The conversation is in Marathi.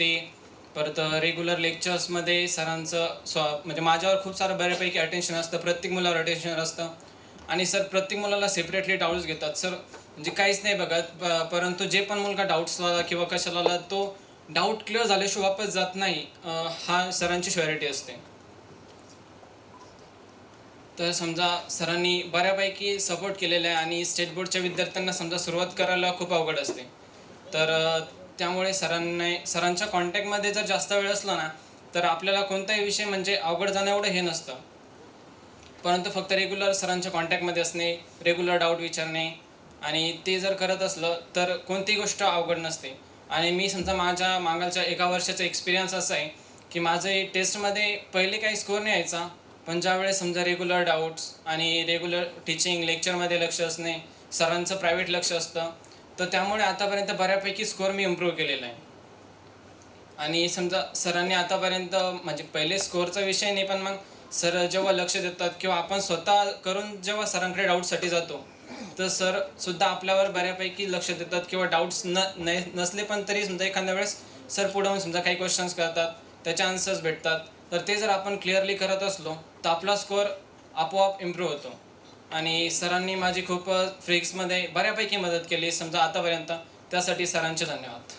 ते. परत रेग्युलर लेक्चर्समध्ये सरांचं स्व म्हणजे माझ्यावर खूप सारं बऱ्यापैकी अटेन्शन असतं प्रत्येक मुलावर अटेन्शन असतं. आणि सर प्रत्येक मुलाला सेपरेटली डाऊट्स घेतात. सर म्हणजे काहीच नाही बघत. प- परंतु जे पण मुलगा डाऊट्सला किंवा कशाला तो डाऊट क्लिअर झाल्याशिवाय वापस जात नाही हा सरांची श्युरिटी असते. तर समजा सरांनी बऱ्यापैकी सपोर्ट केलेला आहे आणि स्टेट बोर्डच्या विद्यार्थ्यांना समजा सुरुवात करायला खूप अवघड असते. तर त्यामुळे सरांनी सरांच्या कॉन्टॅक्टमध्ये जर जास्त वेळ असला ना तर आपल्याला कोणताही विषय म्हणजे अवघड जाणं एवढं हे नसतं. परंतु फक्त रेग्युलर सरांच्या कॉन्टॅक्टमध्ये असणे रेग्युलर डाऊट विचारणे आणि ते जर करत असलं तर कोणतीही गोष्ट अवघड नसते. आणि मी समजा माझ्या मागालच्या एका वर्षाचा एक्सपिरियन्स असा आहे की माझे टेस्टमध्ये पहिले काही स्कोर नाही यायचा पण ज्यावेळेस समजा रेग्युलर डाऊट्स आणि रेग्युलर टीचिंग लेक्चरमध्ये लक्ष असणे सरांचं प्रायव्हेट लक्ष असतं तर त्यामुळे आतापर्यंत बऱ्यापैकी स्कोअर मी इम्प्रूव्ह केलेला आहे. आणि समजा सरांनी आतापर्यंत म्हणजे पहिले स्कोअरचा विषय नाही पण मग सर जेव्हा लक्ष देतात किंवा आपण स्वतः करून जेव्हा सरांकडे डाऊटसाठी जातो तर सर सुद्धा आपल्यावर बऱ्यापैकी लक्ष देतात किंवा डाऊट्स न नाही नसले पण तरी समजा एखाद्या वेळेस सर पुढे समजा काही क्वेश्चन्स करतात त्याचे आन्सर्स भेटतात तर ते जर आपण क्लिअरली करत असलो तर आपला स्कोअर आपोआप इम्प्रूव्ह होतो. आणि सरांनी माझी खूप फ्रिक्समध्ये बऱ्यापैकी मदत केली समजा आतापर्यंत. त्यासाठी सरांचे धन्यवाद.